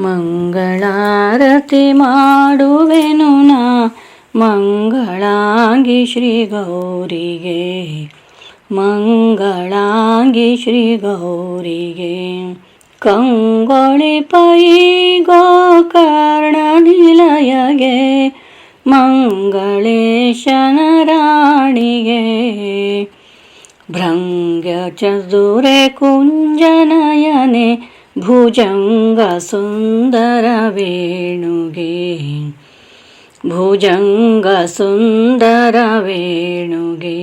ಮಂಗಳಾರತಿ ಮಾಡುವೆನು ನಾ. ಮಂಗಳಾಂಗಿ ಶ್ರೀ ಗೌರಿಗೆ. ಮಂಗಳಾಂಗಿ ಶ್ರೀ ಗೌರಿಗೆ. ಕಂಗೊಳಿ ಪೈ ಗೋಕರ್ಣ ನಿಲಯಗೆ. ಮಂಗಳೇಶನ ರಾಣಿಗೆ. ಭೃಂಗ ಚದುರೆ ಕುಂಜನಯನೆ. ಭುಜಂಗ ಸುಂದರ ವೇಣುಗೆ ಭುಜಂಗ ಸುಂದರ ವೇಣುಗೆ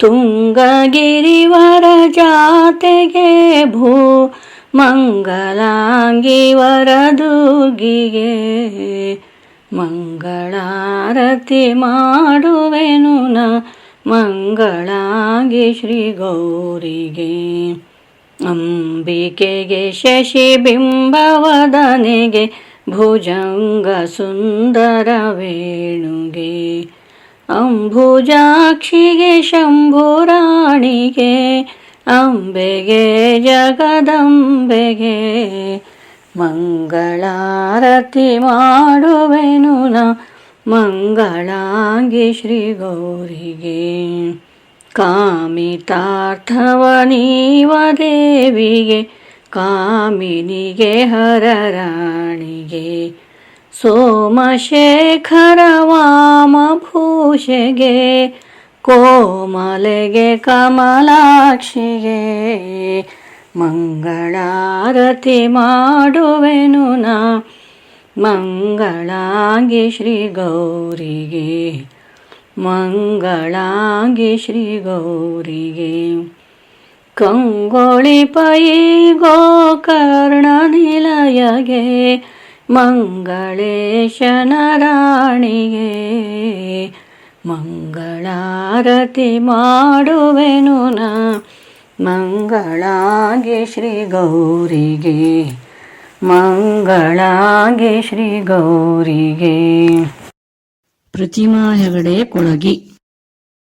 ತುಂಗಗಿರಿವರ ಜಾತೆಗೆ ಭೂ ಮಂಗಲಾಂಗಿ ವರದುಗಿಗೆ ಮಂಗಳಾರತಿ ಮಾಡುವೆನು ನ ಮಂಗಳಾಂಗಿ ಶ್ರೀ ಗೌರಿಗೆ ಅಂಬಿಕೆಗೆ ಶಶಿಬಿಂಬವದನೆಗೆ ಭುಜಂಗ ಸುಂದರ ವೇಣುಗೆ, ಅಂಬುಜಾಕ್ಷಿಗೆ ಶಂಭುರಾಣಿಗೆ, ಅಂಬೆಗೆ ಜಗದಂಬೆಗೆ ಮಂಗಳಾರತಿ ಮಾಡುವೆನು ನ ಮಂಗಳಾಂಗಿ ಶ್ರೀ ಗೌರಿಗೆ. ಕಾಮಿತಾರ್ಥವ ನೀವ ದೇವಿಗೆ ಕಾಮಿನಿಗೆ ಹರರಾಣಿಗೆ ಸೋಮಶೇಖರ ವಾಮಭೂಷೆಗೆ ಕೋಮಲೆಗೆ ಕಮಲಾಕ್ಷಿಗೆ, ಮಂಗಳಾರತಿ ಮಾಡುವೆನು ನಾ, ಮಂಗಳಾಂಗಿ ಶ್ರೀ ಗೌರಿಗೆ. ಮಂಗಳಾಂಗಿ ಶ್ರೀ ಗೌರಿಗೆ ಕಂಗೊಳಿ ಪೈ ಗೋಕರ್ಣ ನಿಲಯಗೆ ಮಂಗಳೇಶನ ರಾಣಿಗೆ ಮಂಗಳಾರತಿ ಮಾಡುವೆನು ನಾ, ಮಂಗಳಾಂಗಿ ಶ್ರೀ ಗೌರಿಗೆ ಮಂಗಳಾಂಗಿ ಶ್ರೀ ಗೌರಿಗೆ ಪ್ರತಿಮಾ ಹೆಗಡೆ ಕೊಳಗಿ.